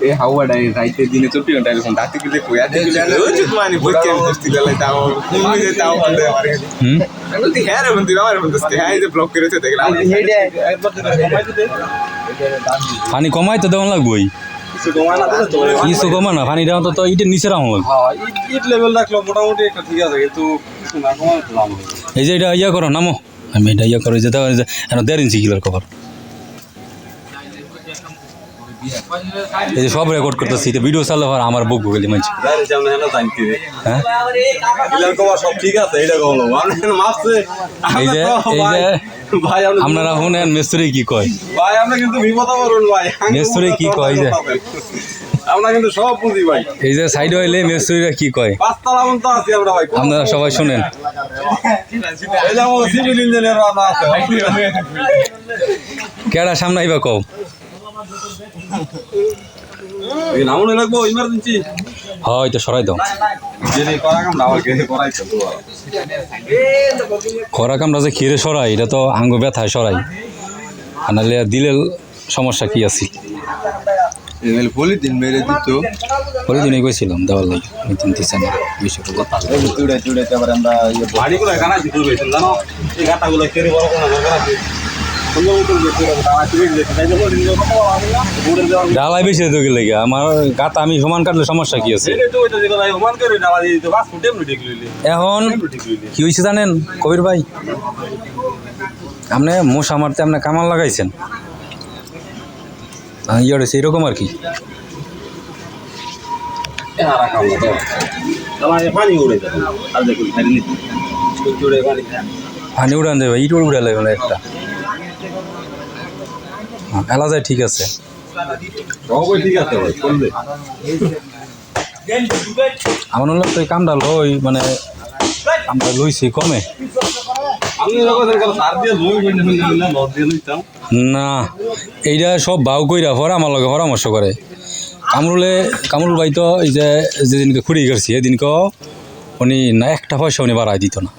এ হাওয়া ডাই রাইতে দিনে ঘণ্টা এরকম। গেলে যে মানে বইকে আমি দস্তি গেলে তাও তুমি যে তাও বলতে পারে হুম। আমি বলতে হ্যাঁ রে বন্ধু আমার বন্ধু হ্যাঁ এই যে ব্লক করেছে দেখলাম পানি কমাই তো দেওয়া লাগবোই কিছু কমা না পানি দেওয়া তো ইটের নিচে রাখা লাগবে। ইট লেভেল রাখল মোটামুটি একটা ঠিক আছে কিন্তু কিছু না কমাই এই যে এটা ইয়া করো নামো। আমি এটা ইয়া করো যেতে দেড় ইঞ্চি কিলোর কভার এই যে সব রেকর্ড করতেছি এটা ভিডিও চালে আর আমার বুক গেলি মানছি। হ্যাঁ? সব ঠিক আছে এটা কমলো আমরা মাপছে এই যে এই যে ভাই আপনারা শুনেন মেস্তুরি কি কয়? ভাই আমরা কিন্তু ভাই মেসুরে কি কয় যে? আমরা কিন্তু সব বুঝি ভাই এই যে সাইড হইলে মেস্তুরিরা কি কয়? পাঁচতলা পর্যন্ত আছি আমরা ভাই আপনারা সবাই শুনেন। এই যে সিভিল ইঞ্জিনিয়ার রানা আছে। কেডা সামনে আইবা কও? নামনে লাগবো ইমার্জেন্সি হয় এটা সরাই দাও। তো খরা কামরা যে খেয়ে সরাই এটা তো আঙ্গ ব্যথায় সরাই। আর নাহলে দিলে সমস্যা কি আছে? পলিথিন মেরে দিত। দেওয়ার লাগে। বেশি আমরা ডালাই বেশি তো গেলে আমার গাতা আমি সমান কাটলে সমস্যা কি আছে? এখন কি হয়েছে জানেন, কবির ভাই? আপনি মশা মারতে আপনি কামাল লাগাইছেন। ইয়ে এরকম আর কি। পানি উড়ান যাবে ইট উড়ে লাগবে একটা। হ্যাঁ, যায় ঠিক আছে। আমার হলো তো এই কামটা লই মানে কামটা লইছি কমে। না এইটা সব বাউ কইরা পরে আমার লগে পরামর্শ করে। কামরুলে কামরুল ভাই তো এই যে যেদিনকে খুঁড়ি গেছি এদিনকে উনি না একটা পয়সা উনি বাড়াই দিত না।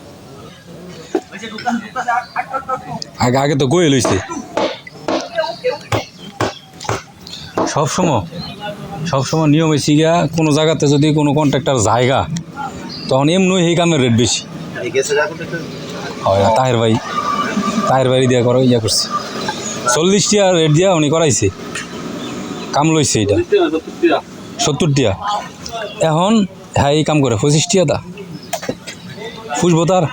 আগে আগে তো কয়ে লইছে? সব সময় সব সময় নিয়ম হয়েছে গিয়া কোনো জায়গাতে যদি কোনো কন্ট্রাক্টর জায়গা তখন এমনি এই কামের রেট বেশি হয় তাহের ভাই তাহের বাড়ি দিয়া করো ইয়া করছে। চল্লিশ টিয়া রেট দিয়া উনি করাইছে। কাম লইছে এটা সত্তর টিয়া এখন হ্যাঁ এই কাম করে পঁচিশ টিয়া দা। ফুসবো তার।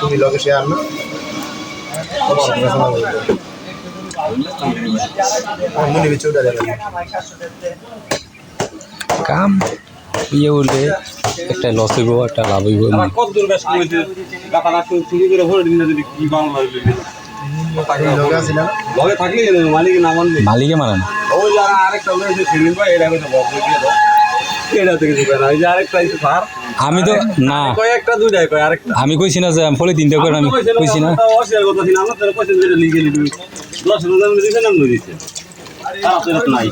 তুমি লগে শেয়ার না উঠে কাম। ইয়ে উঠলে একটা লস হইব একটা লাভ হইব। কত দূর বেশ রাখতে চুরি করে ভরে দিন যদি কি বাংলা লগে না? লগে থাকলে মালিক না মানলে। মালিকে মানে না। ওই যারা আরেকটা লয়েছে সেদিন ভাই এটা কইতে বক দিয়ে দাও এটা থেকে দিবে না। ওই যে আরেকটা আছে স্যার। আমি তো না। কয়েকটা দুইটাই কয় আরেকটা। আমি কইছি না যে আমি ফলে তিনটা করে আমি কইছি না অস্বীকার করতেছি না আমার তো পয়সা দিয়ে লিখে লিখে দশ হাজার দিয়েছে না দিয়েছে তার নাই।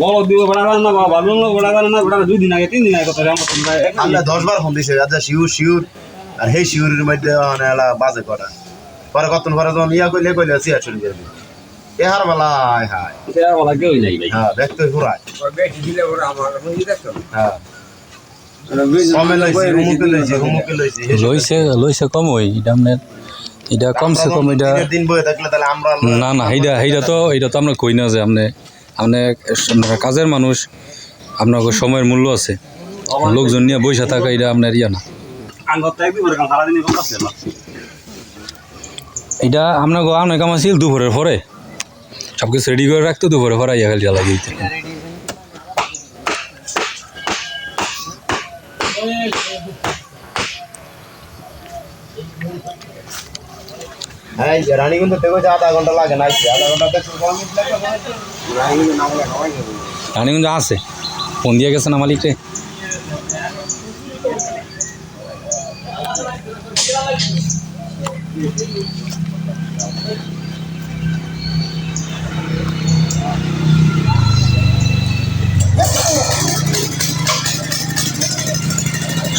বড় দিব বড় না বাবা ভালো না বড় না বড় দুই দিন আগে তিন দিন আগে কথা আমার তোমরা আমরা দশ বার ফোন দিছে আচ্ছা শিউর শিউর আর হে শিউরের মধ্যে মানে বাজে করা পরে কত পরে ইয়া কইলে কইলে সিয়া বেলা হায়। হায় বলা কেউ নাই ভাই। হ্যাঁ দেখতে ঘুরায়। হ্যাঁ। কমে লইছে হুমুকে লইছে হুমুকে লইছে লইছে। লইছে কম ওই এটা আপনার এটা কমসে কম এটা দিনের দিন বয়ে থাকলে তাহলে আমরা না না এইটা এইটা তো এইটা তো আমরা কই না যে আপনি আপনি কাজের মানুষ আপনার সময়ের মূল্য আছে। লোকজন নিয়ে বৈশা থাকা এটা আপনার ইয়া না। এটা আপনার আপনার কাম আছিল দুপুরের পরে। সব কিছু রেডি করে রাখতো দুপুরে পরে ইয়া খালি লাগিয়ে দিতে। হ্যাঁ নাই রানীগঞ্জ থেকে যে আধা ঘণ্টা লাগে নাই আধা ঘণ্টা আছে ফোন দিয়ে গেছে না মালিকরে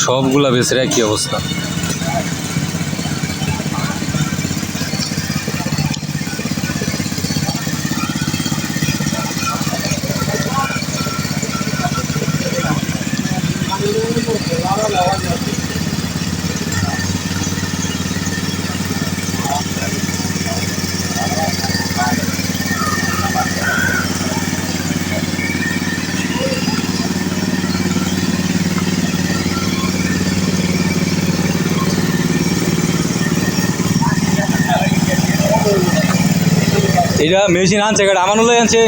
সবগুলা বেচের একই অবস্থা? এটা মেশিন আনছে গাড়ি আমানুল ভাই আনছে।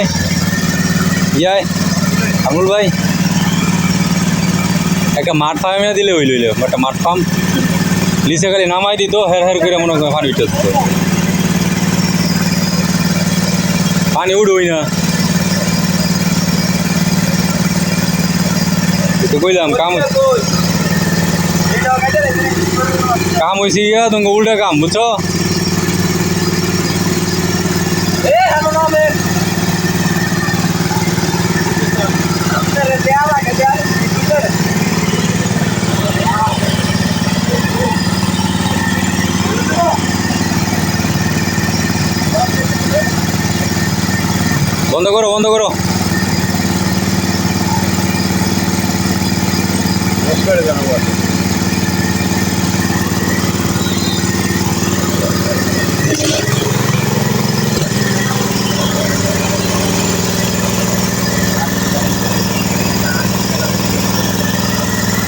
ইয়াই আমুল ভাই। একটা মাঠ ফার্মে দিলে হইল হইল। একটা মাঠ ফার্ম। লিসে গাড়ি নামাই দিত, হের হের করে মনে করে পানি উঠে দিত পানি উঠবই না। তো কইলাম, কাম কাম হয়েছে ইয়া তোমাকে উল্টা কাম, বুঝছ? বন্ধ করো বন্ধ করো।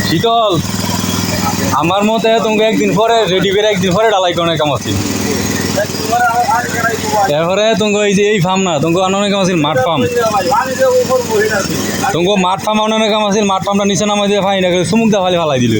শীতল। আমার মতে তোমাকে একদিন পরে রেডি করে একদিন পরে ডালাই কোনো কাম আছে। এরপরে তোমাকে এই যে এই ফার্ম না, তোমাকে অনেক কাম আছে, মাঠ ফার্ম তোমাকে মাঠ ফার্ম অনেক কাম আছে, মাঠ ফার্মটা নিচে নামাই দিয়ে ফাই না করে সুমুক দা ফালি ফালাই দিল.